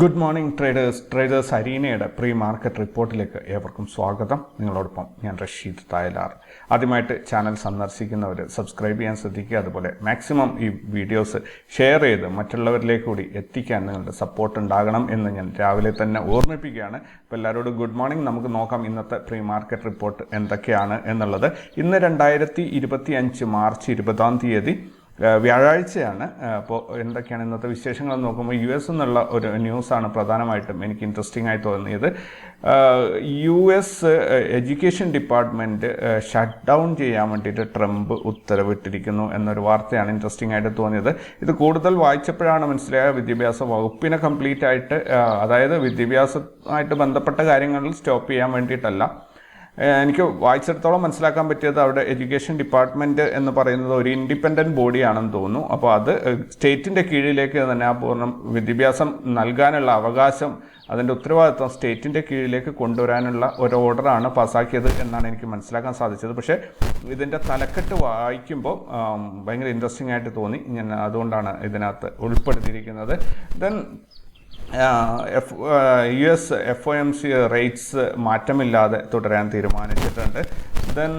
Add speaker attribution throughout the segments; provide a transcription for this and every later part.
Speaker 1: Good morning traders traders അരീനയുടെ pre market റിപ്പോർട്ടിലേക്ക് ഏവർക്കും സ്വാഗതം. നിങ്ങളോടൊപ്പം ഞാൻ റഷീദ് തായലാർ. ആദ്യമായിട്ട് ചാനൽ സന്ദർശിക്കുന്നവർ സബ്സ്ക്രൈബ് ചെയ്യാൻ ശ്രദ്ധിക്കുക. അതുപോലെ മാക്സിമം ഈ വീഡിയോസ് ഷെയർ ചെയ്ത് മറ്റുള്ളവരിലേക്ക് കൂടി എത്തിക്കാൻ നിങ്ങളുടെ സപ്പോർട്ട് ഉണ്ടാകണം എന്ന് ഞാൻ രാവിലെ തന്നെ ഓർമ്മിപ്പിക്കുകയാണ്. അപ്പോൾ എല്ലാവരോടും ഗുഡ് മോർണിംഗ് നമുക്ക് നോക്കാം ഇന്നത്തെ പ്രീ മാർക്കറ്റ് റിപ്പോർട്ട് എന്തൊക്കെയാണ് എന്നുള്ളത്. ഇന്ന് രണ്ടായിരത്തി മാർച്ച് ഇരുപതാം തീയതി വ്യാഴാഴ്ചയാണ്. അപ്പോൾ എന്തൊക്കെയാണ് ഇന്നത്തെ വിശേഷങ്ങൾ നോക്കുമ്പോൾ യു എസ് എന്നുള്ള ഒരു ന്യൂസാണ് പ്രധാനമായിട്ടും എനിക്ക് ഇൻട്രസ്റ്റിംഗ് ആയി തോന്നിയത്. U S education department shut down ചെയ്യാൻ വേണ്ടിയിട്ട് ട്രംപ് ഉത്തരവിട്ടിരിക്കുന്നു എന്നൊരു വാർത്തയാണ് ഇൻട്രസ്റ്റിംഗ് ആയിട്ട് തോന്നിയത്. ഇത് കൂടുതൽ വായിച്ചപ്പോഴാണ് മനസ്സിലായ വിദ്യാഭ്യാസ വകുപ്പിനെ കംപ്ലീറ്റ് ആയിട്ട് അതായത് വിദ്യാഭ്യാസമായിട്ട് ബന്ധപ്പെട്ട കാര്യങ്ങളിൽ സ്റ്റോപ്പ് ചെയ്യാൻ വേണ്ടിയിട്ടല്ല. എനിക്ക് വായിച്ചിടത്തോളം മനസ്സിലാക്കാൻ പറ്റിയത് അവിടെ എഡ്യൂക്കേഷൻ ഡിപ്പാർട്ട്മെന്റ് എന്ന് പറയുന്നത് ഒരു ഇൻഡിപെൻഡന്റ് ബോഡിയാണെന്ന് തോന്നുന്നു. അപ്പോൾ അത് സ്റ്റേറ്റിന്റെ കീഴിലേക്ക് തന്നെ ആ പൂർണം വിദ്യാഭ്യാസം നൽകാനുള്ള അവകാശം അതിന്റെ ഉത്തരവാദിത്വം സ്റ്റേറ്റിന്റെ കീഴിലേക്ക് കൊണ്ടുവരാനുള്ള ഒരു ഓർഡറാണ് പാസ്സാക്കിയത് എന്നാണ് എനിക്ക് മനസ്സിലാക്കാൻ സാധിച്ചത്. പക്ഷേ ഇതിന്റെ തലക്കെട്ട് വായിക്കുമ്പോൾ ഭയങ്കര ഇൻട്രസ്റ്റിംഗ് ആയിട്ട് തോന്നി. ഞാൻ അതുകൊണ്ടാണ് ഇതിനകത്ത് ഉൾപ്പെടുത്തിയിരിക്കുന്നത്. Then F U S F O M C rates മാറ്റമില്ലാതെ തുടരാൻ തീരുമാനിച്ചിട്ടുണ്ട്. ദെൻ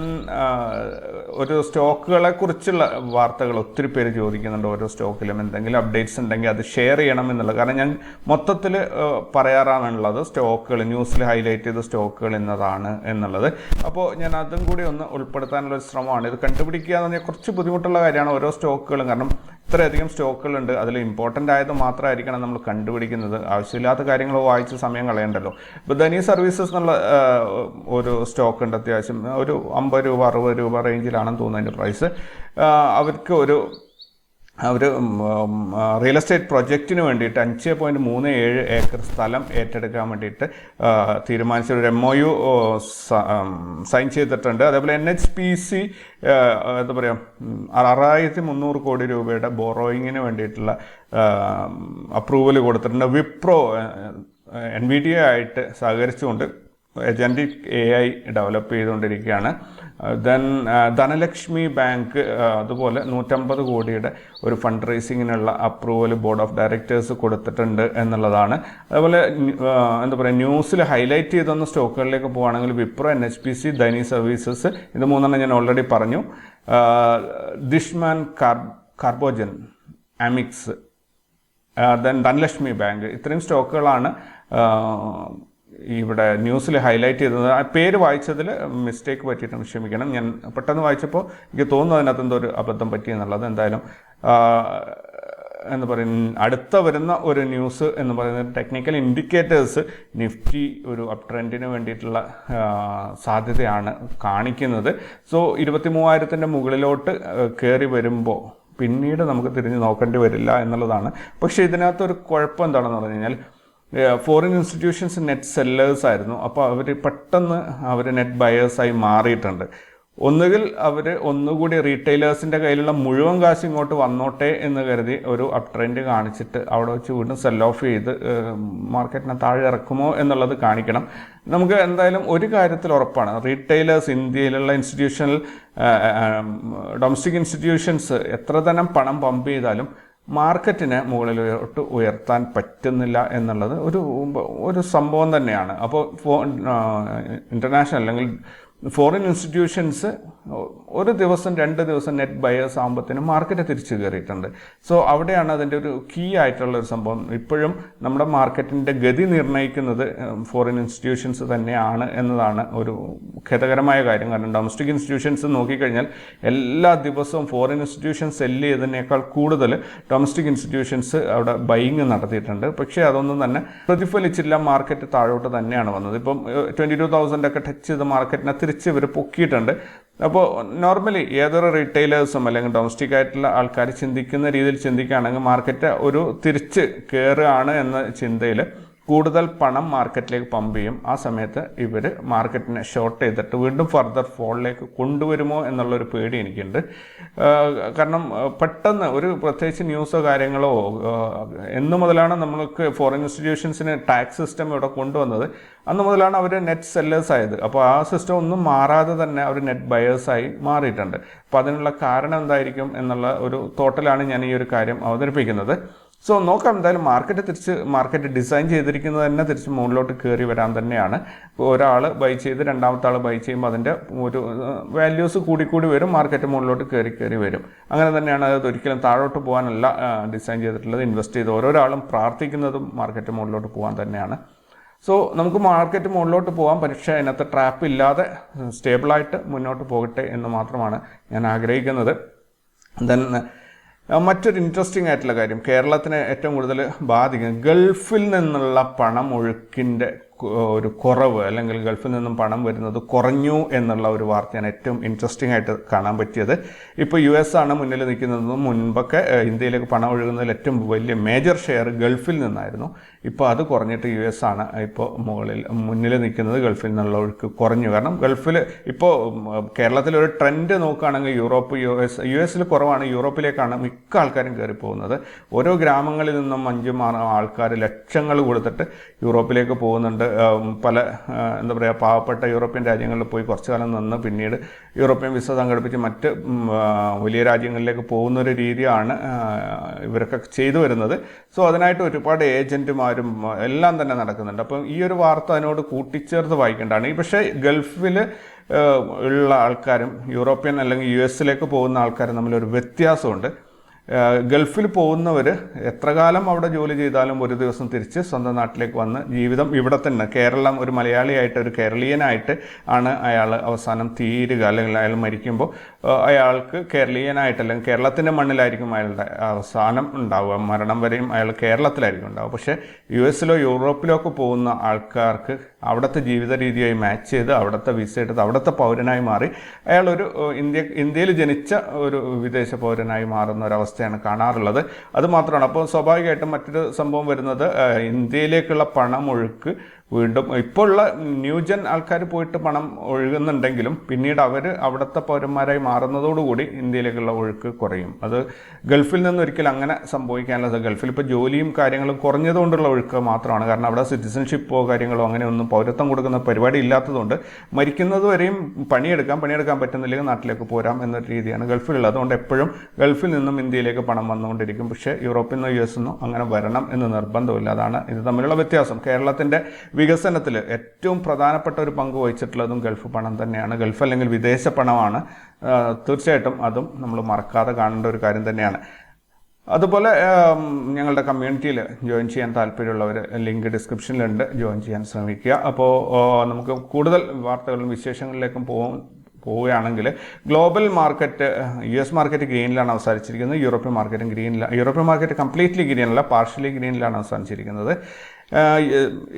Speaker 1: ഒരു സ്റ്റോക്കുകളെ കുറിച്ചുള്ള വാർത്തകൾ ഒത്തിരി പേര് ചോദിക്കുന്നുണ്ട് ഓരോ സ്റ്റോക്കിലും എന്തെങ്കിലും അപ്ഡേറ്റ്സ് ഉണ്ടെങ്കിൽ അത് ഷെയർ ചെയ്യണം എന്നുള്ളത്. കാരണം ഞാൻ മൊത്തത്തിൽ പറയാറാണുള്ളത് സ്റ്റോക്കുകൾ ന്യൂസിൽ ഹൈലൈറ്റ് ചെയ്ത സ്റ്റോക്കുകൾ എന്നതാണ് എന്നുള്ളത്. അപ്പോൾ ഞാൻ അതും കൂടി ഒന്ന് ഉൾപ്പെടുത്താനുള്ള ഒരു ശ്രമമാണ്. ഇത് കണ്ടുപിടിക്കുക എന്ന് പറഞ്ഞാൽ കുറച്ച് ബുദ്ധിമുട്ടുള്ള കാര്യമാണ് ഓരോ സ്റ്റോക്കുകളും. കാരണം ഇത്രയധികം സ്റ്റോക്കുകളുണ്ട്. അതിൽ ഇമ്പോർട്ടന്റ് ആയത് മാത്രമായിരിക്കണം നമ്മൾ കണ്ടുപിടിക്കുന്നത്. ആവശ്യമില്ലാത്ത കാര്യങ്ങൾ വായിച്ച് സമയം കളയണ്ടല്ലോ. ഇപ്പോൾ ധനി സർവീസസ് എന്നുള്ള ഒരു സ്റ്റോക്ക് ഉണ്ട് അത്യാവശ്യം. ഒരു അമ്പത് രൂപ അറുപത് രൂപ റേഞ്ചിലാണെന്ന് തോന്നുന്നു അതിന്റെ പ്രൈസ് അവർക്ക് ഒരു അവർ റിയൽ എസ്റ്റേറ്റ് പ്രൊജക്റ്റിന് വേണ്ടിയിട്ട് അഞ്ച് പോയിന്റ് മൂന്ന് ഏഴ് ഏക്കർ സ്ഥലം ഏറ്റെടുക്കാൻ വേണ്ടിയിട്ട് തീരുമാനിച്ച ഒരു എം ഒ യു സൈൻ ചെയ്തിട്ടുണ്ട്. അതേപോലെ എൻ എച്ച് പി സി എന്താ പറയുക ആറായിരത്തി മുന്നൂറ് കോടി രൂപയുടെ ബോറോയിങ്ങിന് വേണ്ടിയിട്ടുള്ള അപ്രൂവൽ കൊടുത്തിട്ടുണ്ട്. വിപ്രോ എൻ വി ഡി ആയിട്ട് സഹകരിച്ചുകൊണ്ട് ഏജന്റിക് എ ഐ ഡെവലപ്പ് ചെയ്തുകൊണ്ടിരിക്കുകയാണ്. ദെൻ ധനലക്ഷ്മി ബാങ്ക് ആ, അതുപോലെ നൂറ്റമ്പത് കോടിയുടെ ഒരു ഫണ്ട് റേസിങ്ങിനുള്ള അപ്രൂവൽ ബോർഡ് ഓഫ് ഡയറക്ടേഴ്സ് കൊടുത്തിട്ടുണ്ട് എന്നുള്ളതാണ്. അതുപോലെ എന്താ പറയുക ന്യൂസിൽ ഹൈലൈറ്റ് ചെയ്തൊന്ന് സ്റ്റോക്കുകളിലേക്ക് പോകുകയാണെങ്കിൽ Wipro N H P C Dhani services ഇത് മൂന്നെണ്ണം ഞാൻ ഓൾറെഡി പറഞ്ഞു. Dishman car Carbogen Amcis then Dhanlaxmi bank. ഇത്രയും സ്റ്റോക്കുകളാണ് ഇവിടെ ന്യൂസിൽ ഹൈലൈറ്റ് ചെയ്തത്. ആ പേര് വായിച്ചതിൽ മിസ്റ്റേക്ക് പറ്റിയിട്ടുണ്ട് ക്ഷമിക്കണം. ഞാൻ പെട്ടെന്ന് വായിച്ചപ്പോൾ എനിക്ക് തോന്നുന്നു അതിനകത്ത് എന്തോ ഒരു അബദ്ധം പറ്റി എന്നുള്ളത്. എന്തായാലും എന്ന് പറയും അടുത്ത വരുന്ന ഒരു ന്യൂസ് എന്ന് പറയുന്നത് ടെക്നിക്കൽ ഇൻഡിക്കേറ്റേഴ്സ് നിഫ്റ്റി ഒരു അപ് ട്രെൻഡിന് വേണ്ടിയിട്ടുള്ള സാധ്യതയാണ് കാണിക്കുന്നത്. സോ ഇരുപത്തി മൂവായിരത്തിന്റെ മുകളിലോട്ട് കയറി വരുമ്പോൾ പിന്നീട് നമുക്ക് തിരിഞ്ഞ് നോക്കേണ്ടി വരില്ല എന്നുള്ളതാണ്. പക്ഷേ ഇതിനകത്തൊരു കുഴപ്പം എന്താണെന്ന് പറഞ്ഞു കഴിഞ്ഞാൽ ഫോറിൻ ഇൻസ്റ്റിറ്റ്യൂഷൻസ് നെറ്റ് സെല്ലേഴ്സ് ആയിരുന്നു. അപ്പോൾ അവർ പെട്ടെന്ന് അവർ നെറ്റ് ബയേഴ്സായി മാറിയിട്ടുണ്ട്. ഒന്നുകിൽ അവർ ഒന്നുകൂടി റീറ്റെയിലേഴ്സിന്റെ കയ്യിലുള്ള മുഴുവൻ കാശ് ഇങ്ങോട്ട് വന്നോട്ടെ എന്ന് കരുതി ഒരു അപ് ട്രെൻഡ് കാണിച്ചിട്ട് അവിടെ വെച്ച് വീണ്ടും സെൽ ഓഫ് ചെയ്ത് മാർക്കറ്റിനെ താഴെ ഇറക്കുമോ എന്നുള്ളത് കാണിക്കണം. നമുക്ക് എന്തായാലും ഒരു കാര്യത്തിൽ ഉറപ്പാണ്. റീറ്റെയിലേഴ്സ് ഇന്ത്യയിലുള്ള ഇൻസ്റ്റിറ്റ്യൂഷണൽ ഡൊമസ്റ്റിക് ഇൻസ്റ്റിറ്റ്യൂഷൻസ് എത്ര തന്നെ പണം പമ്പ് ചെയ്താലും മാർക്കറ്റിനെ മുകളിലോട്ട് ഉയർത്താൻ പറ്റുന്നില്ല എന്നുള്ളത് ഒരു ഒരു സംഭവം തന്നെയാണ് അപ്പോൾ ഇന്റർനാഷണൽ അല്ലെങ്കിൽ ഫോറിൻ ഇൻസ്റ്റിറ്റ്യൂഷൻസ് ഒരു ദിവസം രണ്ട് ദിവസം നെറ്റ് ബയേഴ്സ് ആകുമ്പോഴത്തേനും മാർക്കറ്റ് തിരിച്ചു കയറിയിട്ടുണ്ട് സോ അവിടെയാണ് അതിന്റെ ഒരു കീ ആയിട്ടുള്ള ഒരു സംഭവം. ഇപ്പോഴും നമ്മുടെ മാർക്കറ്റിന്റെ ഗതി നിർണയിക്കുന്നത് ഫോറിൻ ഇൻസ്റ്റിറ്റ്യൂഷൻസ് തന്നെയാണ് എന്നതാണ് ഒരു ഖേദകരമായ കാര്യം. കാരണം ഡൊമസ്റ്റിക് ഇൻസ്റ്റിറ്റ്യൂഷൻസ് നോക്കിക്കഴിഞ്ഞാൽ എല്ലാ ദിവസവും ഫോറിൻ ഇൻസ്റ്റിറ്റ്യൂഷൻസ് സെല്ല് ചെയ്തതിനേക്കാൾ കൂടുതൽ ഡൊമസ്റ്റിക് ഇൻസ്റ്റിറ്റ്യൂഷൻസ് അവിടെ ബൈങ് നടത്തിയിട്ടുണ്ട്. പക്ഷേ അതൊന്നും തന്നെ പ്രതിഫലിച്ചില്ല മാർക്കറ്റ് താഴോട്ട് തന്നെയാണ് വന്നത്. ഇപ്പം ട്വന്റി ടു തൗസൻഡ് ഒക്കെ ടച്ച് ചെയ്ത് മാർക്കറ്റിനെ തിരിച്ച് ഇവർ പൊക്കിയിട്ടുണ്ട്. അപ്പോൾ നോർമലി ഏതൊരു റീറ്റെയിലേഴ്സും അല്ലെങ്കിൽ ഡൊമസ്റ്റിക് ആയിട്ടുള്ള ആൾക്കാർ ചിന്തിക്കുന്ന രീതിയിൽ ചിന്തിക്കുകയാണെങ്കിൽ മാർക്കറ്റ് ഒരു തിരിച്ച് കയറുകയാണ് എന്ന ചിന്തയിൽ കൂടുതൽ പണം മാർക്കറ്റിലേക്ക് പമ്പ് ചെയ്യും. ആ സമയത്ത് ഇവർ മാർക്കറ്റിനെ ഷോർട്ട് ചെയ്തിട്ട് വീണ്ടും ഫർദർ ഫോളിലേക്ക് കൊണ്ടുവരുമോ എന്നുള്ളൊരു പേടി എനിക്കുണ്ട്. കാരണം പെട്ടെന്ന് ഒരു പ്രത്യേകിച്ച് ന്യൂസോ കാര്യങ്ങളോ എന്നു മുതലാണ് നമ്മൾക്ക് ഫോറിൻ ഇൻസ്റ്റിറ്റ്യൂഷൻസിന് ടാക്സ് സിസ്റ്റം ഇവിടെ കൊണ്ടുവന്നത്. അന്ന് മുതലാണ് അവർ നെറ്റ് സെല്ലേഴ്സ് ആയത്. അപ്പോൾ ആ സിസ്റ്റം ഒന്നും മാറാതെ തന്നെ അവർ നെറ്റ് ബയേഴ്സായി മാറിയിട്ടുണ്ട്. അപ്പോൾ അതിനുള്ള കാരണം എന്തായിരിക്കും എന്നുള്ള ഒരു തോട്ടലാണ് ഞാൻ ഈ ഒരു കാര്യം അവതരിപ്പിക്കുന്നത്. സോ നോക്കാം. എന്തായാലും മാർക്കറ്റ് തിരിച്ച് മാർക്കറ്റ് ഡിസൈൻ ചെയ്തിരിക്കുന്നത് തന്നെ തിരിച്ച് മുകളിലോട്ട് കയറി വരാൻ തന്നെയാണ്. ഒരാൾ ബൈ ചെയ്ത് രണ്ടാമത്തെ ആൾ ബൈ ചെയ്യുമ്പോൾ അതിന്റെ ഒരു വാല്യൂസ് കൂടിക്കൂടി വരും. മാർക്കറ്റ് മുകളിലോട്ട് കയറി കയറി വരും. അങ്ങനെ തന്നെയാണ് അത് ഒരിക്കലും താഴോട്ട് പോകാനല്ല ഡിസൈൻ ചെയ്തിട്ടുള്ളത്. ഇൻവെസ്റ്റ് ചെയ്ത് ഓരോരാളും പ്രാർത്ഥിക്കുന്നതും മാർക്കറ്റ് മുകളിലോട്ട് പോകാൻ തന്നെയാണ്. സോ നമുക്ക് മാർക്കറ്റ് മുകളിലോട്ട് പോകാം. പക്ഷേ അതിനകത്ത് ട്രാപ്പ് ഇല്ലാതെ സ്റ്റേബിളായിട്ട് മുന്നോട്ട് പോകട്ടെ എന്ന് മാത്രമാണ് ഞാൻ ആഗ്രഹിക്കുന്നത്. ദെൻ മറ്റൊരു ഇൻട്രസ്റ്റിംഗ് ആയിട്ടുള്ള കാര്യം കേരളത്തിനെ ഏറ്റവും കൂടുതൽ ബാധിക്കുന്നത് ഗൾഫിൽ നിന്നുള്ള പണം ഒഴുക്കിന്റെ ഒരു കുറവ് അല്ലെങ്കിൽ ഗൾഫിൽ നിന്നും പണം വരുന്നത് കുറഞ്ഞു എന്നുള്ള ഒരു വാർത്തയാണ് ഏറ്റവും ഇൻട്രസ്റ്റിംഗ് ആയിട്ട് കാണാൻ പറ്റിയത്. ഇപ്പോൾ യു എസ് ആണ് മുന്നിൽ നിൽക്കുന്നതെന്നും മുൻപൊക്കെ ഇന്ത്യയിലേക്ക് പണം ഒഴുകുന്നതിൽ ഏറ്റവും വലിയ മേജർ ഷെയർ ഗൾഫിൽ നിന്നായിരുന്നു. ഇപ്പോൾ അത് കുറഞ്ഞിട്ട് യു എസ് ആണ് ഇപ്പോൾ മുകളിൽ മുന്നിൽ നിൽക്കുന്നത് ഗൾഫിൽ നിന്നുള്ള ഒഴുക്ക് കുറഞ്ഞു. കാരണം ഗൾഫിൽ ഇപ്പോൾ കേരളത്തിലൊരു ട്രെൻഡ് നോക്കുകയാണെങ്കിൽ യൂറോപ്പ് യു എസ് യു എസിൽ കുറവാണ് യൂറോപ്പിലേക്കാണ് മിക്ക ആൾക്കാരും കയറി പോകുന്നത്. ഓരോ ഗ്രാമങ്ങളിൽ നിന്നും അഞ്ചും ആറും ആൾക്കാർ ലക്ഷങ്ങൾ കൊടുത്തിട്ട് യൂറോപ്പിലേക്ക് പോകുന്നുണ്ട്. പല എന്താ പറയുക പാവപ്പെട്ട യൂറോപ്യൻ രാജ്യങ്ങളിൽ പോയി കുറച്ചു കാലം നിന്ന് പിന്നീട് യൂറോപ്യൻ വിസ സംഘടിപ്പിച്ച് മറ്റ് വലിയ രാജ്യങ്ങളിലേക്ക് പോകുന്ന ഒരു രീതിയാണ് ഇവരൊക്കെ ചെയ്തു വരുന്നത്. സോ അതിനായിട്ട് ഒരുപാട് ഏജന്റുമാരും എല്ലാം തന്നെ നടക്കുന്നുണ്ട്. അപ്പം ഈ ഒരു വാർത്ത അതിനോട് കൂട്ടിച്ചേർത്ത് വായിക്കേണ്ടതാണ്. ഈ പക്ഷേ ഗൾഫിൽ ഉള്ള ആൾക്കാരും യൂറോപ്യൻ അല്ലെങ്കിൽ യു എസിലേക്ക് പോകുന്ന ആൾക്കാരും തമ്മിലൊരു വ്യത്യാസമുണ്ട്. ഗൾഫിൽ പോകുന്നവർ എത്ര കാലം അവിടെ ജോലി ചെയ്താലും ഒരു ദിവസം തിരിച്ച് സ്വന്തം നാട്ടിലേക്ക് വന്ന് ജീവിതം ഇവിടെ തന്നെ. കേരളം ഒരു മലയാളിയായിട്ട് ഒരു കേരളീയനായിട്ട് ആണ് അയാൾ അവസാനം തീരുക. അല്ലെങ്കിൽ അയാൾ മരിക്കുമ്പോൾ അയാൾക്ക് കേരളീയനായിട്ട് അല്ലെങ്കിൽ കേരളത്തിന്റെ മണ്ണിലായിരിക്കും അയാളുടെ അവസാനം ഉണ്ടാവുക. മരണം വരെയും അയാൾ കേരളത്തിലായിരിക്കും ഉണ്ടാവുക. പക്ഷേ യു എസിലോ യൂറോപ്പിലോ ഒക്കെ പോകുന്ന ആൾക്കാർക്ക് അവിടുത്തെ ജീവിത രീതിയായി മാച്ച് ചെയ്ത് അവിടുത്തെ വിസ എടുത്ത് അവിടുത്തെ പൗരനായി മാറി. അയാൾ ഒരു ഇന്ത്യ ഇന്ത്യയിൽ ജനിച്ച ഒരു വിദേശ പൗരനായി മാറുന്ന ഒരവസ്ഥയാണ് കാണാറുള്ളത്. അതുമാത്രമാണ് അപ്പോൾ സ്വാഭാവികമായിട്ടും മറ്റൊരു സംഭവം വരുന്നത് ഇന്ത്യയിലേക്കുള്ള പണമൊഴുക്ക് വീണ്ടും ഇപ്പോൾ ഉള്ള ന്യൂജൻ ആൾക്കാർ പോയിട്ട് പണം ഒഴുകുന്നുണ്ടെങ്കിലും പിന്നീട് അവർ അവിടുത്തെ പൗരന്മാരായി മാറുന്നതോടുകൂടി ഇന്ത്യയിലേക്കുള്ള ഒഴുക്ക് കുറയും. അത് ഗൾഫിൽ നിന്ന് ഒരിക്കലും അങ്ങനെ സംഭവിക്കാനുള്ളത് ഗൾഫിൽ ഇപ്പോൾ ജോലിയും കാര്യങ്ങളും കുറഞ്ഞതുകൊണ്ടുള്ള ഒഴുക്ക് മാത്രമാണ്. കാരണം അവിടെ സിറ്റിസൺഷിപ്പോ കാര്യങ്ങളോ അങ്ങനെയൊന്നും പൗരത്വം കൊടുക്കുന്ന പരിപാടി ഇല്ലാത്തതുകൊണ്ട് മരിക്കുന്നത് വരെയും പണിയെടുക്കാം പണിയെടുക്കാൻ പറ്റുന്നില്ലെങ്കിൽ നാട്ടിലേക്ക് പോരാം എന്നൊരു രീതിയാണ് ഗൾഫിലുള്ളത്. അതുകൊണ്ട് എപ്പോഴും ഗൾഫിൽ നിന്നും ഇന്ത്യയിലേക്ക് പണം വന്നുകൊണ്ടിരിക്കും. പക്ഷേ യൂറോപ്പിൽ നിന്നോ യു എസ് നിന്നോ അങ്ങനെ വരണം എന്ന് നിർബന്ധമില്ല. അതാണ് ഇത് തമ്മിലുള്ള വ്യത്യാസം. കേരളത്തിന്റെ വികസനത്തിൽ ഏറ്റവും പ്രധാനപ്പെട്ട ഒരു പങ്ക് വഹിച്ചിട്ടുള്ളതും ഗൾഫ് പണം തന്നെയാണ്. ഗൾഫ് അല്ലെങ്കിൽ വിദേശ പണമാണ്. തീർച്ചയായിട്ടും അതും നമ്മൾ മറക്കാതെ കാണേണ്ട ഒരു കാര്യം തന്നെയാണ്. അതുപോലെ ഞങ്ങളുടെ കമ്മ്യൂണിറ്റിയിൽ ജോയിൻ ചെയ്യാൻ താല്പര്യമുള്ളവർ ലിങ്ക് ഡിസ്ക്രിപ്ഷനിലുണ്ട് ജോയിൻ ചെയ്യാൻ ശ്രമിക്കുക. അപ്പോൾ നമുക്ക് കൂടുതൽ വാർത്തകളും വിശേഷങ്ങളിലേക്കും പോകും പോവുകയാണെങ്കിൽ global market U S market ഗ്രീനിലാണ് അവസാനിച്ചിരിക്കുന്നത്. യൂറോപ്യൻ മാർക്കറ്റും ഗ്രീനിലാണ് യൂറോപ്യൻ മാർക്കറ്റ് കംപ്ലീറ്റ്ലി ഗ്രീനല്ല പാർഷ്യലി ഗ്രീനിലാണ് അവസാനിച്ചിരിക്കുന്നത്.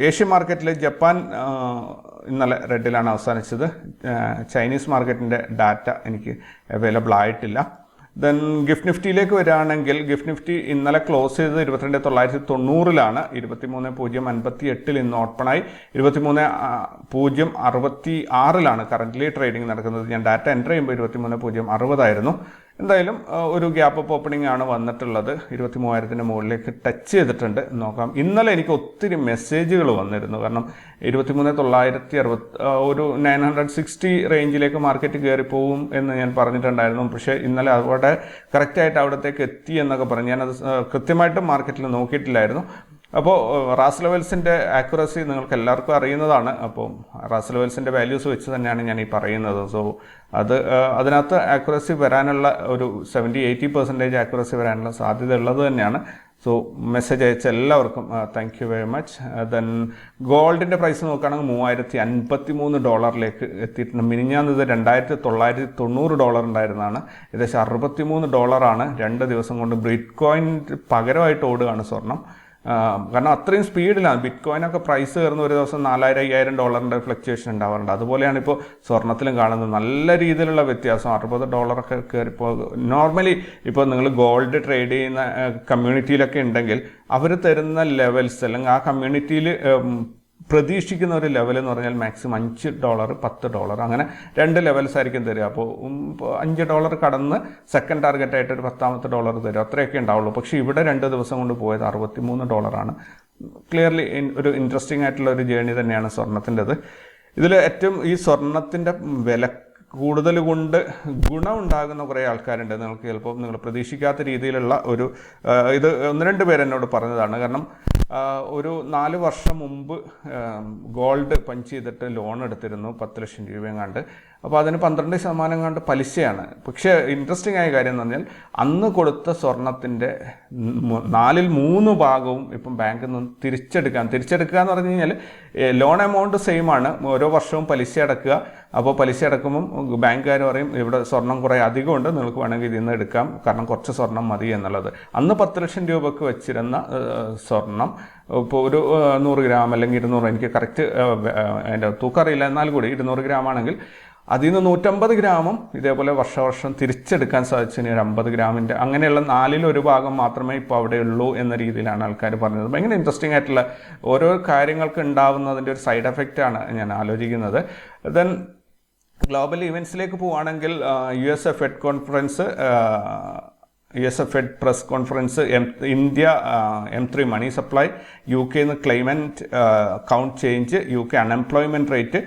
Speaker 1: ഏഷ്യൻ മാർക്കറ്റിൽ ജപ്പാൻ ഇന്നലെ റെഡിലാണ് അവസാനിച്ചത്. ചൈനീസ് മാർക്കറ്റിന്റെ ഡാറ്റ എനിക്ക് അവൈലബിൾ ആയിട്ടില്ല. ദെൻ ഗിഫ്റ്റ് നിഫ്റ്റിയിലേക്ക് വരികയാണെങ്കിൽ ഗിഫ്റ്റ് നിഫ്റ്റി ഇന്നലെ ക്ലോസ് ചെയ്തത് ഇരുപത്തിരണ്ട് തൊള്ളായിരത്തി തൊണ്ണൂറിലാണ് ഇരുപത്തിമൂന്ന് പൂജ്യം അൻപത്തി എട്ടിൽ ഇന്ന് ഓപ്പണായി ഇരുപത്തിമൂന്ന് പൂജ്യം അറുപത്തി ആറിലാണ് കറന്റ്ലി ട്രേഡിംഗ് നടക്കുന്നത്. ഞാൻ ഡാറ്റ എന്റർ ചെയ്യുമ്പോൾ ഇരുപത്തിമൂന്ന് പൂജ്യം അറുപതായിരുന്നു. എന്തായാലും ഒരു ഗ്യാപ്പ് അപ്പ് ഓപ്പണിംഗ് ആണ് വന്നിട്ടുള്ളത്. ഇരുപത്തി മൂവായിരത്തിന്റെ മുകളിലേക്ക് ടച്ച് ചെയ്തിട്ടുണ്ട്. നോക്കാം. ഇന്നലെ എനിക്ക് ഒത്തിരി മെസ്സേജുകൾ വന്നിരുന്നു. കാരണം ഇരുപത്തിമൂന്ന് തൊള്ളായിരത്തി അറുപത്തി ഒരു നയൻ ഹൺഡ്രഡ് സിക്സ്റ്റി റേഞ്ചിലേക്ക് മാർക്കറ്റ് കയറി പോകും എന്ന് ഞാൻ പറഞ്ഞിട്ടുണ്ടായിരുന്നു. പക്ഷേ ഇന്നലെ അവിടെ കറക്റ്റായിട്ട് അവിടത്തേക്ക് എത്തി എന്നൊക്കെ പറഞ്ഞു. ഞാനത് കൃത്യമായിട്ട് മാർക്കറ്റിൽ നോക്കിയിട്ടില്ലായിരുന്നു. അപ്പോൾ റാസ് ലെവൽസിന്റെ ആക്യുറസി നിങ്ങൾക്ക് എല്ലാവർക്കും അറിയുന്നതാണ്. അപ്പോൾ റാസ് ലെവൽസിന്റെ വാല്യൂസ് വെച്ച് തന്നെയാണ് ഞാൻ ഈ പറയുന്നത്. സോ അത് അതിനകത്ത് ആക്യുറസി വരാനുള്ള ഒരു സെവന്റി എയ്റ്റി പെർസെന്റേജ് ആക്യുറസി വരാനുള്ള സാധ്യത ഉള്ളത് തന്നെയാണ്. സോ മെസ്സേജ് അയച്ച എല്ലാവർക്കും thank you very much then ഗോൾഡിന്റെ പ്രൈസ് നോക്കുകയാണെങ്കിൽ മൂവായിരത്തി അൻപത്തി മൂന്ന് ഡോളറിലേക്ക് എത്തിയിട്ടുണ്ട്. മിനിഞ്ഞാന്നത് രണ്ടായിരത്തി തൊള്ളായിരത്തി തൊണ്ണൂറ് ഡോളർ ഉണ്ടായിരുന്നതാണ്. ഏകദേശം അറുപത്തി മൂന്ന് ഡോളറാണ് രണ്ട് ദിവസം കൊണ്ട് ബ്രിറ്റ് കോയിൻ പകരമായിട്ട് ഓടുകയാണ് സ്വർണം. കാരണം അത്രയും സ്പീഡിലാണ് ബിറ്റ് കോയിനൊക്കെ പ്രൈസ് കയറുന്ന ഒരു ദിവസം നാലായിരം അയ്യായിരം ഡോളറിന്റെ ഫ്ലക്ച്വേഷൻ ഉണ്ടാവാറുണ്ട്. അതുപോലെയാണ് ഇപ്പോൾ സ്വർണത്തിലും കാണുന്നത്. നല്ല രീതിയിലുള്ള വ്യത്യാസം. അറുപത് ഡോളറൊക്കെ കയറിപ്പോൾ നോർമലി ഇപ്പോൾ നിങ്ങൾ ഗോൾഡ് ട്രേഡ് ചെയ്യുന്ന കമ്മ്യൂണിറ്റിയിലൊക്കെ ഉണ്ടെങ്കിൽ അവർ തരുന്ന ലെവൽസ് അല്ലെങ്കിൽ ആ കമ്മ്യൂണിറ്റിയിൽ പ്രതീക്ഷിക്കുന്ന ഒരു ലെവൽ എന്ന് പറഞ്ഞാൽ മാക്സിമം അഞ്ച് ഡോളർ പത്ത് ഡോളർ അങ്ങനെ രണ്ട് ലെവൽസ് ആയിരിക്കും തരിക. അപ്പോൾ അഞ്ച് ഡോളർ കടന്ന് സെക്കൻഡ് ടാർഗറ്റ് ആയിട്ട് ഒരു പത്താമത്തെ ഡോളർ തരും. അത്രയൊക്കെ ഉണ്ടാവുള്ളൂ. പക്ഷേ ഇവിടെ രണ്ട് ദിവസം കൊണ്ട് പോയത് അറുപത്തി മൂന്ന് ഡോളറാണ് ക്ലിയർലി ഒരു ഇൻട്രസ്റ്റിംഗ് ആയിട്ടുള്ള ഒരു ജേണി തന്നെയാണ് സ്വർണത്തിന്റെത്. ഇതിൽ ഏറ്റവും ഈ സ്വർണത്തിന്റെ വില കൂടുതൽ കൊണ്ട് ഗുണം ഉണ്ടാകുന്ന കുറേ ആൾക്കാരുണ്ട്. നിങ്ങൾക്ക് ചിലപ്പോൾ നിങ്ങൾ പ്രതീക്ഷിക്കാത്ത രീതിയിലുള്ള ഒരു ഇത് ഒന്ന് രണ്ട് പേര് എന്നോട് പറഞ്ഞതാണ്. കാരണം ഒരു നാല് വർഷം മുമ്പ് ഗോൾഡ് പഞ്ച് ചെയ്തിട്ട് ലോൺ എടുത്തിരുന്നു പത്ത് ലക്ഷം രൂപയും കണ്ട് അപ്പോൾ അതിന് പന്ത്രണ്ട് ശതമാനം കണ്ട് പലിശയാണ്. പക്ഷേ ഇൻട്രസ്റ്റിംഗ് ആയ കാര്യം എന്ന് പറഞ്ഞാൽ അന്ന് കൊടുത്ത സ്വർണത്തിന്റെ നാലിൽ മൂന്ന് ഭാഗവും ഇപ്പം ബാങ്കിൽ നിന്ന് തിരിച്ചെടുക്കാൻ തിരിച്ചെടുക്കുക എന്ന് പറഞ്ഞു കഴിഞ്ഞാൽ ലോൺ എമൗണ്ട് സെയിം ആണ്. ഓരോ വർഷവും പലിശ അടക്കുക. അപ്പോൾ പലിശ അടക്കുമ്പം ബാങ്കുകാർ പറയും ഇവിടെ സ്വർണം കുറേ അധികമുണ്ട് നിങ്ങൾക്ക് വേണമെങ്കിൽ ഇതിൽ നിന്ന് എടുക്കാം. കാരണം കുറച്ച് സ്വർണം മതി എന്നുള്ളത്. അന്ന് പത്ത് ലക്ഷം രൂപയ്ക്ക് വെച്ചിരുന്ന സ്വർണം ഇപ്പോൾ ഒരു നൂറ് ഗ്രാം അല്ലെങ്കിൽ ഇരുന്നൂറ് എനിക്ക് കറക്റ്റ് അതിന്റെ തൂക്കറിയില്ല എന്നാൽ കൂടി ഇരുന്നൂറ് ഗ്രാം ആണെങ്കിൽ അതിൽ നിന്ന് നൂറ്റമ്പത് ഗ്രാമം ഇതേപോലെ വർഷവർഷം തിരിച്ചെടുക്കാൻ സാധിച്ചു ഇനി ഒരു അമ്പത് ഗ്രാമിന്റെ അങ്ങനെയുള്ള നാലിൽ ഒരു ഭാഗം മാത്രമേ ഇപ്പോൾ അവിടെ ഉള്ളൂ എന്ന രീതിയിലാണ് ആൾക്കാർ പറഞ്ഞത്. ഭയങ്കര ഇൻട്രസ്റ്റിംഗ് ആയിട്ടുള്ള ഓരോ കാര്യങ്ങൾക്ക് ഉണ്ടാവുന്നതിന്റെ ഒരു സൈഡ് എഫക്റ്റ് ആണ് ഞാൻ ആലോചിക്കുന്നത്. ദെൻ ഗ്ലോബൽ ഇവന്റ്സിലേക്ക് പോവുകയാണെങ്കിൽ U S A Fed conference U S A Fed press conference M India M three money supply U കെയിൽ നിന്ന് climate count change U K unemployment rate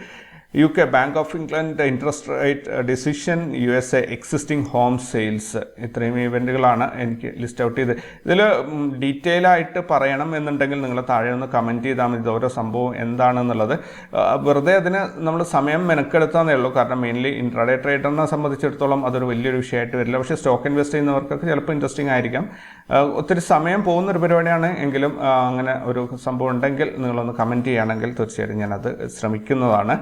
Speaker 1: U K bank of England interest rate decision U S A existing home sales ഇത്രയും ഇവന്റുകളാണ് എനിക്ക് list out ചെയ്ത് ഇതിൽ detail ആയിട്ട് പറയണം എന്നുണ്ടെങ്കിൽ നിങ്ങൾ താഴെ ഒന്ന് കമന്റ് ചെയ്താൽ മതി. ഓരോ സംഭവം എന്താണെന്നുള്ളത്. വെറുതെ അതിന് നമ്മൾ സമയം മെനക്കെടുത്താന്നേ ഉള്ളൂ. കാരണം മെയിൻലി ഇൻട്രാഡേ ട്രേഡറിനെ സംബന്ധിച്ചിടത്തോളം അതൊരു വലിയൊരു വിഷയമായിട്ട് വരില്ല. പക്ഷേ സ്റ്റോക്ക് ഇൻവെസ്റ്റ് ചെയ്യുന്നവർക്കൊക്കെ ചിലപ്പോൾ ഇൻട്രസ്റ്റിംഗ് ആയിരിക്കാം. ഒത്തിരി സമയം പോകുന്ന ഒരു പരിപാടിയാണ്. എങ്കിലും അങ്ങനെ ഒരു സംഭവം ഉണ്ടെങ്കിൽ നിങ്ങളൊന്ന് കമന്റ് ചെയ്യുകയാണെങ്കിൽ തീർച്ചയായിട്ടും ഞാനത് ശ്രമിക്കുന്നതാണ്.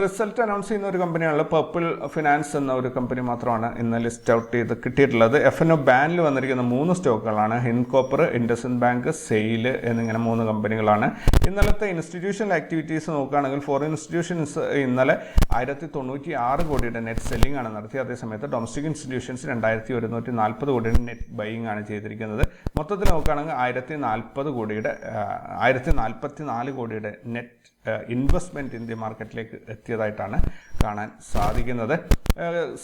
Speaker 1: റിസൾട്ട് അനൗൺസ് ചെയ്യുന്ന ഒരു കമ്പനിയാണ് പർപ്പിൾ ഫിനാൻസ് എന്ന ഒരു കമ്പനി മാത്രമാണ് ഇന്ന് ലിസ്റ്റ് ഔട്ട് ചെയ്ത് കിട്ടിയിട്ടുള്ളത്. എഫ് എൻ ഒ ബാനിൽ വന്നിരിക്കുന്ന മൂന്ന് സ്റ്റോക്കുകളാണ് ഹിൻകോപ്പർ ഇൻഡസ്ഇൻ ബാങ്ക് സെയിൽ എന്നിങ്ങനെ മൂന്ന് കമ്പനികളാണ് ഇന്നലത്തെ ഇൻസ്റ്റിറ്റ്യൂഷണൽ ആക്ടിവിറ്റീസ് നോക്കുകയാണെങ്കിൽ ഫോറിൻ ഇൻസ്റ്റിറ്റ്യൂഷൻസ് ഇന്നലെ ആയിരത്തി തൊണ്ണൂറ്റി ആറ് കോടിയുടെ നെറ്റ് സെല്ലിംഗ് ആണ് നടത്തിയത്. അതേസമയത്ത് ഡൊമസ്റ്റിക് ഇൻസ്റ്റിറ്റ്യൂഷൻസ് രണ്ടായിരത്തി ഒരുന്നൂറ്റി നാൽപ്പത് കോടിയുടെ നെറ്റ് ബൈയിങ് ആണ് ചെയ്തിരിക്കുന്നത്. മൊത്തത്തിൽ നോക്കുകയാണെങ്കിൽ ആയിരത്തി നാൽപ്പത് കോടിയുടെ ആയിരത്തി നാൽപ്പത്തി നാല് കോടിയുടെ നെറ്റ് ഇൻവെസ്റ്റ്മെന്റ് ഇന്ത്യ മാർക്കറ്റിലേക്ക് എത്തിയതായിട്ടാണ് കാണാൻ സാധിക്കുന്നത്.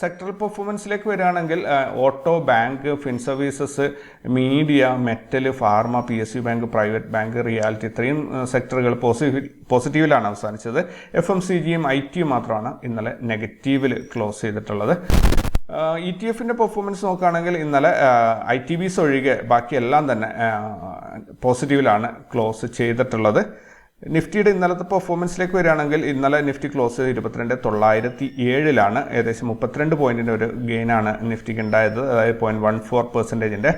Speaker 1: സെക്ടറൽ പെർഫോമൻസിലേക്ക് വരികയാണെങ്കിൽ auto bank fin services media metal pharma P S U bank private bank reality ഇത്രയും സെക്ടറുകൾ പോസിറ്റീവ് പോസിറ്റീവിലാണ് അവസാനിച്ചത്. എഫ് എം സി ജിയും ഐ ടിയും മാത്രമാണ് ഇന്നലെ നെഗറ്റീവിൽ ക്ലോസ് ചെയ്തിട്ടുള്ളത്. ഇ ടി എഫിന്റെ പെർഫോമൻസ് നോക്കുകയാണെങ്കിൽ ഇന്നലെ ഐ ടി ബിസ് ഒഴികെ ബാക്കിയെല്ലാം തന്നെ പോസിറ്റീവിലാണ് ക്ലോസ് ചെയ്തിട്ടുള്ളത്. നിഫ്റ്റിയുടെ ഇന്നലത്തെ പെർഫോമൻസിലേക്ക് വരികയാണെങ്കിൽ ഇന്നലെ നിഫ്റ്റി ക്ലോസ് ഇരുപത്തിരണ്ട് തൊള്ളായിരത്തി ഏഴിലാണ് ഏകദേശം മുപ്പത്തിരണ്ട് പോയിന്റിന്റെ ഒരു ഗെയിനാണ് നിഫ്റ്റിക്ക് ഉണ്ടായത്. അതായത് പോയിന്റ് വൺ ഫോർ പെർസെന്റേജിന്റെ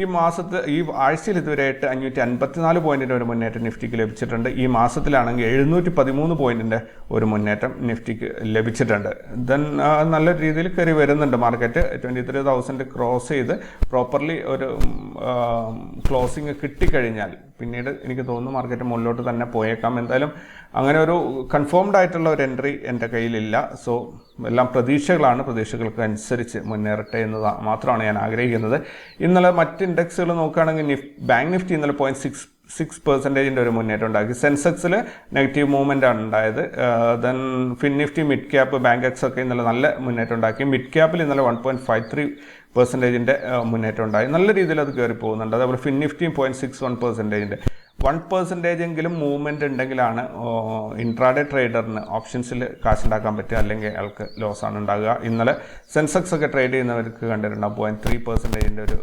Speaker 1: ഈ മാസത്തെ ഈ ആഴ്ചയിൽ ഇതുവരെയായിട്ട് അഞ്ഞൂറ്റി അൻപത്തിനാല് പോയിന്റിന്റെ ഒരു മുന്നേറ്റം നിഫ്റ്റിക്ക് ലഭിച്ചിട്ടുണ്ട്. ഈ മാസത്തിലാണെങ്കിൽ എഴുന്നൂറ്റി പതിമൂന്ന് പോയിന്റിന്റെ ഒരു മുന്നേറ്റം നിഫ്റ്റിക്ക് ലഭിച്ചിട്ടുണ്ട്. ദെൻ നല്ല രീതിയിൽ കയറി വരുന്നുണ്ട് market. Twenty three thousand cross ചെയ്ത് പ്രോപ്പർലി ഒരു ക്ലോസിങ് കിട്ടിക്കഴിഞ്ഞാൽ പിന്നീട് എനിക്ക് തോന്നുന്നു മാർക്കറ്റ് മുകളിലോട്ട് തന്നെ പോയേക്കാം. എന്തായാലും അങ്ങനെ ഒരു കൺഫേംഡ് ആയിട്ടുള്ള ഒരു എൻട്രി എന്റെ കയ്യിലില്ല. സോ എല്ലാം പ്രതീക്ഷകളാണ്. പ്രതീക്ഷകൾക്ക് അനുസരിച്ച് മുന്നേറട്ടെ എന്ന് മാത്രമാണ് ഞാൻ ആഗ്രഹിക്കുന്നത്. ഇന്നലെ മറ്റ് ഇൻഡെക്സുകൾ നോക്കുകയാണെങ്കിൽ നിഫ് ബാങ്ക് നിഫ്റ്റി ഇന്നലെ പോയിന്റ് സിക്സ് സിക്സ് പെർസെന്റേജിന്റെ ഒരു മുന്നേറ്റം ഉണ്ടാക്കി. സെൻസെക്സിൽ നെഗറ്റീവ് മൂവ്മെന്റ് ആണ് ഉണ്ടായത്. Then fin Nifty mid cap bankex ഒക്കെ ഇന്നലെ നല്ല മുന്നേറ്റം ഉണ്ടാക്കി. മിഡ് ക്യാപ്പിൽ ഇന്നലെ വൺ പോയിന്റ് ഫൈവ് ത്രീ പെർസെന്റേജിന്റെ മുന്നേറ്റം ഉണ്ടായി. നല്ല രീതിയിൽ അത് കയറി പോകുന്നുണ്ട്. അതേപോലെ ഫിൻ നിഫ്റ്റിയും പോയിന്റ് സിക്സ് വൺ പെർസെന്റേജിന്റെ വൺ പെർസെന്റേജ് എങ്കിലും മൂവ്മെന്റ് ഉണ്ടെങ്കിലാണ് ഇൻട്രാഡേ ട്രേഡറിന് ഓപ്ഷൻസിൽ കാശുണ്ടാക്കാൻ പറ്റുക അല്ലെങ്കിൽ അയാൾക്ക് ലോസ് ആണ് ഉണ്ടാകുക. ഇന്നലെ സെൻസെക്സ് ഒക്കെ ട്രേഡ് ചെയ്യുന്നവർക്ക് കണ്ടിട്ടുണ്ടാകും പോയിന്റ് ത്രീ പെർസെന്റേജിന്റെ ഒരു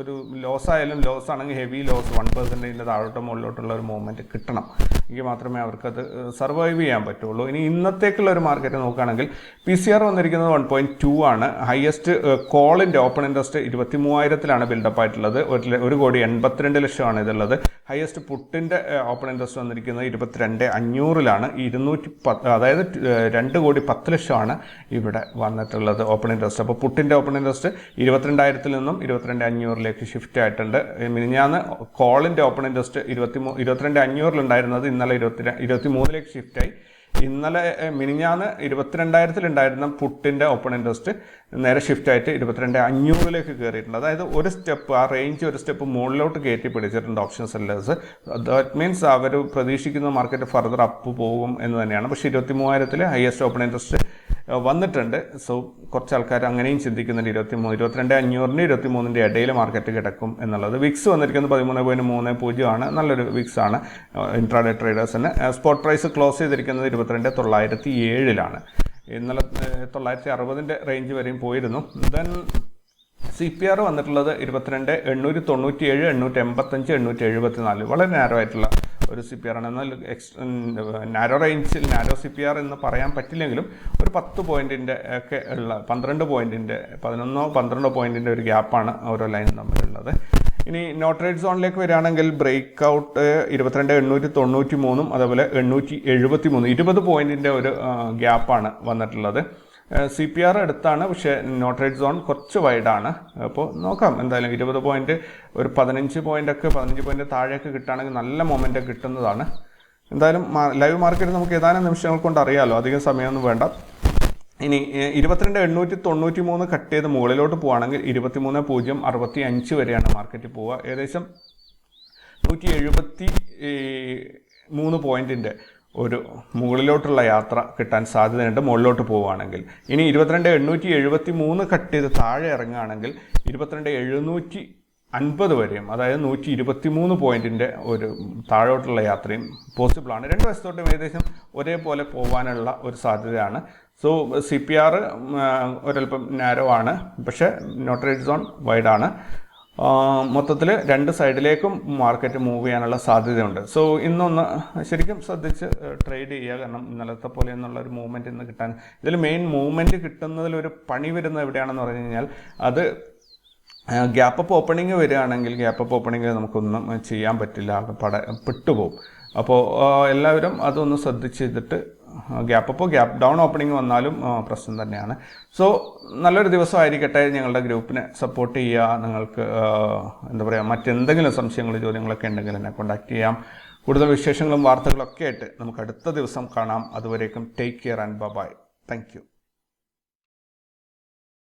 Speaker 1: ഒരു ലോസ് ആയാലും ലോസ് ആണെങ്കിൽ ഹെവി ലോസ് വൺ പെർസെന്റേജിന്റെ താഴോട്ടോ മുകളിലോട്ടുള്ള ഒരു മൂവ്മെന്റ് കിട്ടണം. എങ്കിൽ മാത്രമേ അവർക്കത് സർവൈവ് ചെയ്യാൻ പറ്റുള്ളൂ. ഇനി ഇന്നത്തേക്കുള്ള ഒരു മാർക്കറ്റ് നോക്കുകയാണെങ്കിൽ പി സി ആർ വന്നിരിക്കുന്നത് വൺ പോയിന്റ് ടു ആണ്. ഹയസ്റ്റ് കോളിന്റെ ഓപ്പൺ ഇൻട്രസ്റ്റ് ഇരുപത്തി മൂവായിരത്തിലാണ് ബിൽഡപ്പ് ആയിട്ടുള്ളത്. ഒരു ഒരു കോടി എൺപത്തിരണ്ട് ലക്ഷമാണ് ഇതുള്ളത്. ഹയസ്റ്റ് പുട്ടിന്റെ ഓപ്പൺ ഇൻട്രസ്റ്റ് വന്നിരിക്കുന്നത് ഇരുപത്തിരണ്ട് അഞ്ഞൂറിലാണ്. ഇരുന്നൂറ്റി പത്ത് അതായത് രണ്ട് കോടി പത്ത് ലക്ഷമാണ് ഇവിടെ വന്നിട്ടുള്ളത് ഓപ്പൺ ഇൻട്രസ്റ്റ് അപ്പോൾ പുട്ടിന്റെ ഓപ്പൺ ഇൻട്രസ്റ്റ് ഇരുപത്തിരണ്ടായിരത്തിൽ നിന്നും ഇരുപത്തിരണ്ട് അഞ്ഞൂറിലേക്ക് ഷിഫ്റ്റ് ആയിട്ടുണ്ട്. മിനിഞ്ഞാന്ന് കോളിന്റെ ഓപ്പൺ ഇൻട്രസ്റ്റ് ഇരുപത്തി മൂ ഇരുപത്തിരണ്ട് അഞ്ഞൂറിലുണ്ടായിരുന്നത് ഇന്നലെ ഇരുപത്തി ഇരുപത്തി മൂന്നിലേക്ക് ഷിഫ്റ്റായി ഇന്നലെ മിനിഞ്ഞാന്ന് ഇരുപത്തിരണ്ടായിരത്തിലുണ്ടായിരുന്ന പുട്ടിന്റെ ഓപ്പൺ ഇൻട്രസ്റ്റ് നേരെ ഷിഫ്റ്റ് ആയിട്ട് ഇരുപത്തിരണ്ട് അഞ്ഞൂറിലേക്ക് കയറിയിട്ടുണ്ട്. അതായത് ഒരു സ്റ്റെപ്പ് ആ റേഞ്ച് ഒരു സ്റ്റെപ്പ് മുകളിലോട്ട് കയറ്റി പിടിച്ചിട്ടുണ്ട് ഓപ്ഷൻ സെല്ലേഴ്സ് ദാറ്റ് മീൻസ് അവർ പ്രതീക്ഷിക്കുന്ന മാർക്കറ്റ് ഫർദർ അപ്പ് പോകും എന്ന് തന്നെയാണ്. പക്ഷേ ഇരുപത്തി മൂവായിരത്തിൽ ഹയസ്റ്റ് ഓപ്പൺ ഇൻട്രസ്റ്റ് വന്നിട്ടുണ്ട്. സോ കുറച്ച് ആൾക്കാർ അങ്ങനെയും ചിന്തിക്കുന്നുണ്ട്. ഇരുപത്തി മൂന്ന് ഇരുപത്തിരണ്ട് അഞ്ഞൂറിന്റെ ഇരുപത്തി മൂന്നിന്റെ ഇടയിൽ മാർക്കറ്റ് കിടക്കും എന്നുള്ളത്. വിക്സ് വന്നിരിക്കുന്നത് പതിമൂന്ന് പോയിന്റ് മൂന്ന് പൂജ്യമാണ് നല്ലൊരു വിക്സ് ആണ്. ഇൻട്രാഡേ ട്രേഡേഴ്സിന് സ്പോട്ട് പ്രൈസ് ക്ലോസ് ചെയ്തിരിക്കുന്നത് ഇരുപത്തിരണ്ട് തൊള്ളായിരത്തി ഏഴിലാണ്. ഇന്നലെ തൊള്ളായിരത്തി അറുപതിന്റെ റേഞ്ച് വരെയും പോയിരുന്നു. ദെൻ സി പി ആർ വന്നിട്ടുള്ളത് ഇരുപത്തിരണ്ട് എണ്ണൂറ്റി തൊണ്ണൂറ്റി ഏഴ് എണ്ണൂറ്റി എൺപത്തഞ്ച് എണ്ണൂറ്റി എഴുപത്തി നാല് വളരെ നാരോ ആയിട്ടുള്ള ഒരു സി പി ആർ ആണ്. എന്നാൽ എക്സ് നാരോ റേഞ്ചിൽ നാരോ സി പി ആർ എന്ന് പറയാൻ പറ്റില്ലെങ്കിലും ഒരു പത്ത് പോയിന്റിന്റെ ഒക്കെ ഉള്ള പന്ത്രണ്ട് പോയിന്റിന്റെ പതിനൊന്നോ പന്ത്രണ്ടോ പോയിന്റിന്റെ ഒരു ഗ്യാപ്പാണ് ഓരോ ലൈനും തമ്മിലുള്ളത്. ഇനി നോട്ട് റേറ്റ് സോണിലേക്ക് വരികയാണെങ്കിൽ ബ്രേക്ക് ഔട്ട് ഇരുപത്തിരണ്ട് എണ്ണൂറ്റി തൊണ്ണൂറ്റി മൂന്നും അതേപോലെ എണ്ണൂറ്റി എഴുപത്തി മൂന്ന് ഇരുപത് പോയിന്റിന്റെ ഒരു ഗ്യാപ്പാണ് വന്നിട്ടുള്ളത്. സി പി ആർ അടുത്താണ് പക്ഷേ നോട്ട് റേറ്റ് സോൺ കുറച്ച് വൈഡാണ് അപ്പോൾ നോക്കാം എന്തായാലും ഇരുപത് പോയിന്റ് ഒരു പതിനഞ്ച് പോയിന്റ് ഒക്കെ പതിനഞ്ച് പോയിന്റ് താഴെയൊക്കെ കിട്ടുകയാണെങ്കിൽ നല്ല മൊമെന്റ് കിട്ടുന്നതാണ്. എന്തായാലും ലൈവ് മാർക്കറ്റ് നമുക്ക് ഏതാനും നിമിഷങ്ങൾ കൊണ്ട് അറിയാമല്ലോ അധികം സമയമൊന്നും വേണ്ട. ഇനി ഇരുപത്തിരണ്ട് എണ്ണൂറ്റി തൊണ്ണൂറ്റി മൂന്ന് കട്ട് ചെയ്ത് മുകളിലോട്ട് പോവുകയാണെങ്കിൽ ഇരുപത്തിമൂന്ന് പൂജ്യം അറുപത്തി അഞ്ച് വരെയാണ് മാർക്കറ്റ് പോവുക. ഏകദേശം നൂറ്റി എഴുപത്തി മൂന്ന് പോയിന്റിന്റെ ഒരു മുകളിലോട്ടുള്ള യാത്ര കിട്ടാൻ സാധ്യതയുണ്ട് മുകളിലോട്ട് പോവുകയാണെങ്കിൽ. ഇനി ഇരുപത്തിരണ്ട് എണ്ണൂറ്റി എഴുപത്തി മൂന്ന് കട്ട് ചെയ്ത് താഴെ ഇറങ്ങുകയാണെങ്കിൽ ഇരുപത്തിരണ്ട് എഴുന്നൂറ്റി അൻപത് വരെയും അതായത് നൂറ്റി ഇരുപത്തി മൂന്ന് പോയിന്റിന്റെ ഒരു താഴോട്ടുള്ള യാത്രയും പോസിബിളാണ് രണ്ട് വശത്തോട്ടും ഏകദേശം ഒരേപോലെ പോകാനുള്ള ഒരു സാധ്യതയാണ്. സോ സി പി ആർ ഒരല്പം നാരോ ആണ്. പക്ഷേ നോട്ട് റേറ്റ് സോൺ വൈഡാണ് മൊത്തത്തിൽ രണ്ട് സൈഡിലേക്കും മാർക്കറ്റ് മൂവ് ചെയ്യാനുള്ള സാധ്യതയുണ്ട്. സോ ഇന്നൊന്ന് ശരിക്കും ശ്രദ്ധിച്ച് ട്രേഡ് ചെയ്യുക. കാരണം ഇന്നലത്തെ പോലെ എന്നുള്ള ഒരു മൂവ്മെന്റ് ഇന്ന് കിട്ടാൻ ഇതിൽ മെയിൻ മൂവ്മെന്റ് കിട്ടുന്നതിൽ ഒരു പണി വരുന്നത് എവിടെയാണെന്ന് പറഞ്ഞു കഴിഞ്ഞാൽ അത് ഗ്യാപ്പ് അപ്പ് ഓപ്പണിംഗ് വരികയാണെങ്കിൽ ഗ്യാപ്പ് അപ്പ് ഓപ്പണിങ് നമുക്കൊന്നും ചെയ്യാൻ പറ്റില്ല. പട പെട്ടുപോകും അപ്പോൾ എല്ലാവരും അതൊന്ന് ശ്രദ്ധിച്ച് ചെയ്തിട്ട് ഗ്യാപ്പ് അപ്പോൾ ഗ്യാപ്പ് ഡൗൺ ഓപ്പണിംഗ് വന്നാലും പ്രശ്നം തന്നെയാണ്. സോ നല്ലൊരു ദിവസമായിരിക്കട്ടെ ഞങ്ങളുടെ ഗ്രൂപ്പിനെ സപ്പോർട്ട് ചെയ്യുക. നിങ്ങൾക്ക് എന്താ പറയുക മറ്റെന്തെങ്കിലും സംശയങ്ങൾ ചോദ്യങ്ങളൊക്കെ ഉണ്ടെങ്കിൽ എന്നെ കോൺടാക്റ്റ് ചെയ്യാം. കൂടുതൽ വിശേഷങ്ങളും വാർത്തകളൊക്കെ ആയിട്ട് നമുക്ക് അടുത്ത ദിവസം കാണാം. അതുവരേക്കും take care and bye thank you